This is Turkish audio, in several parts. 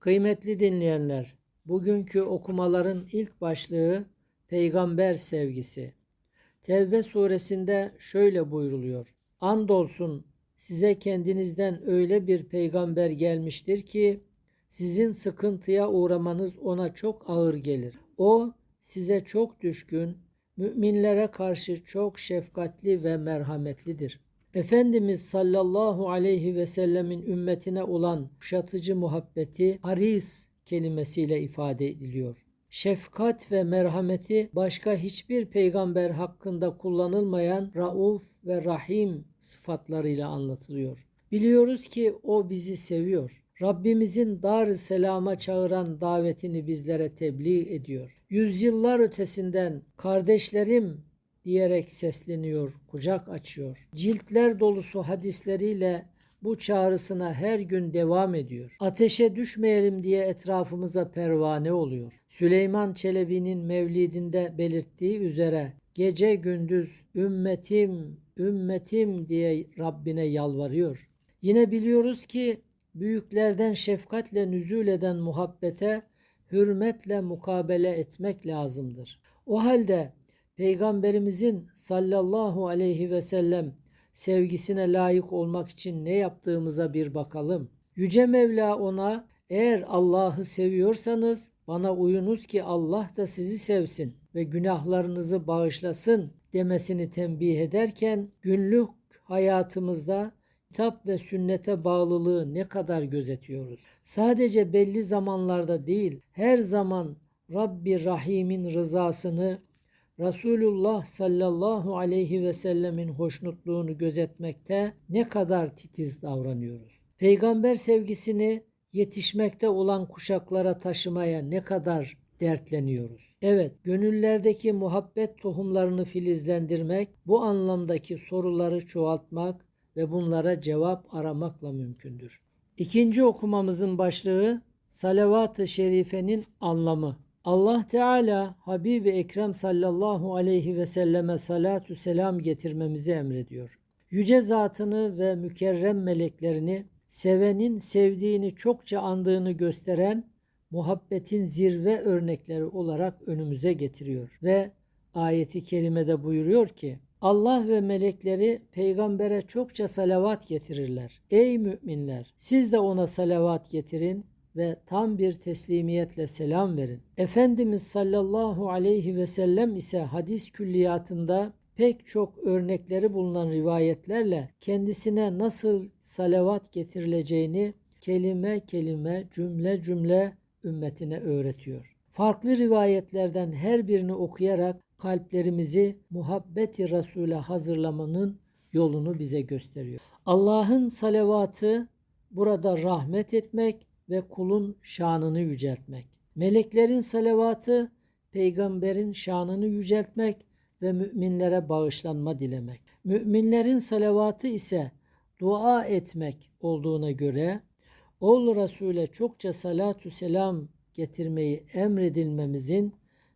Kıymetli dinleyenler, bugünkü okumaların ilk başlığı peygamber sevgisi. Tevbe suresinde şöyle buyruluyor. Andolsun size kendinizden öyle bir peygamber gelmiştir ki sizin sıkıntıya uğramanız ona çok ağır gelir. O size çok düşkün, müminlere karşı çok şefkatli ve merhametlidir. Efendimiz sallallahu aleyhi ve sellemin ümmetine olan kuşatıcı muhabbeti haris kelimesiyle ifade ediliyor. Şefkat ve merhameti başka hiçbir peygamber hakkında kullanılmayan rauf ve rahim sıfatlarıyla anlatılıyor. Biliyoruz ki o bizi seviyor. Rabbimizin dar selama çağıran davetini bizlere tebliğ ediyor. Yüzyıllar ötesinden kardeşlerim diyerek sesleniyor, kucak açıyor. Ciltler dolusu hadisleriyle bu çağrısına her gün devam ediyor. Ateşe düşmeyelim diye etrafımıza pervane oluyor. Süleyman Çelebi'nin mevlidinde belirttiği üzere gece gündüz ümmetim, ümmetim diye Rabbine yalvarıyor. Yine biliyoruz ki büyüklerden şefkatle nüzul eden muhabbete hürmetle mukabele etmek lazımdır. O halde Peygamberimizin sallallahu aleyhi ve sellem sevgisine layık olmak için ne yaptığımıza bir bakalım. Yüce Mevla ona eğer Allah'ı seviyorsanız bana uyunuz ki Allah da sizi sevsin ve günahlarınızı bağışlasın demesini tembih ederken günlük hayatımızda kitap ve sünnete bağlılığı ne kadar gözetiyoruz. Sadece belli zamanlarda değil, her zaman Rabbi Rahim'in rızasını Resulullah sallallahu aleyhi ve sellemin hoşnutluğunu gözetmekte ne kadar titiz davranıyoruz. Peygamber sevgisini yetişmekte olan kuşaklara taşımaya ne kadar dertleniyoruz. Evet, gönüllerdeki muhabbet tohumlarını filizlendirmek, bu anlamdaki soruları çoğaltmak ve bunlara cevap aramakla mümkündür. İkinci okumamızın başlığı Salavat-ı Şerife'nin anlamı. Allah Teala Habibi Ekrem sallallahu aleyhi ve selleme salatu selam getirmemizi emrediyor. Yüce zatını ve mükerrem meleklerini sevenin sevdiğini çokça andığını gösteren muhabbetin zirve örnekleri olarak önümüze getiriyor ve ayeti kerimede buyuruyor ki Allah ve melekleri peygambere çokça salavat getirirler. Ey müminler siz de ona salavat getirin ve tam bir teslimiyetle selam verin. Efendimiz sallallahu aleyhi ve sellem ise hadis külliyatında pek çok örnekleri bulunan rivayetlerle kendisine nasıl salavat getirileceğini kelime kelime, cümle cümle ümmetine öğretiyor. Farklı rivayetlerden her birini okuyarak kalplerimizi muhabbeti Resul'e hazırlamanın yolunu bize gösteriyor. Allah'ın salavatı burada rahmet etmek ve kulun şanını yüceltmek. Meleklerin salavatı peygamberin şanını yüceltmek ve müminlere bağışlanma dilemek. Müminlerin salavatı ise dua etmek olduğuna göre ol Resul'e çokça salatu selam getirmeyi emredilmemizin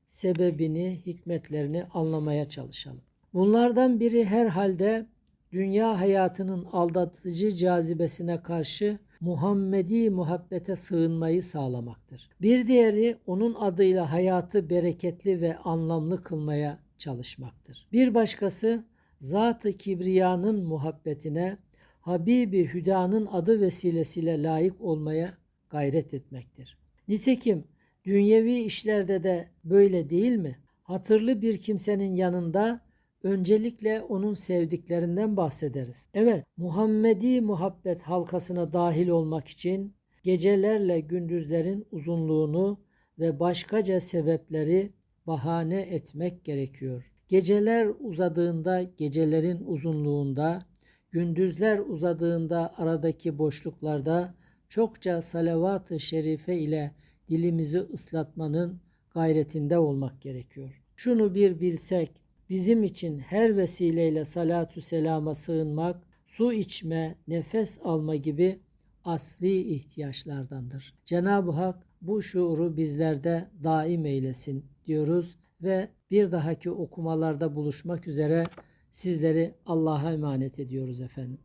sebebini, hikmetlerini anlamaya çalışalım. Bunlardan biri herhalde dünya hayatının aldatıcı cazibesine karşı Muhammedi muhabbete sığınmayı sağlamaktır. Bir diğeri onun adıyla hayatı bereketli ve anlamlı kılmaya çalışmaktır. Bir başkası Zat-ı Kibriya'nın muhabbetine Habibi Hüda'nın adı vesilesiyle layık olmaya gayret etmektir. Nitekim dünyevi işlerde de böyle değil mi? Hatırlı bir kimsenin yanında öncelikle onun sevdiklerinden bahsederiz. Evet, Muhammedi muhabbet halkasına dahil olmak için gecelerle gündüzlerin uzunluğunu ve başkaca sebepleri bahane etmek gerekiyor. Geceler uzadığında gecelerin uzunluğunda, gündüzler uzadığında aradaki boşluklarda çokça salavat-ı şerife ile dilimizi ıslatmanın gayretinde olmak gerekiyor. Şunu bir bilsek, bizim için her vesileyle salatu selama sığınmak, su içme, nefes alma gibi asli ihtiyaçlardandır. Cenab-ı Hak bu şuuru bizlerde daim eylesin diyoruz ve bir dahaki okumalarda buluşmak üzere sizleri Allah'a emanet ediyoruz efendim.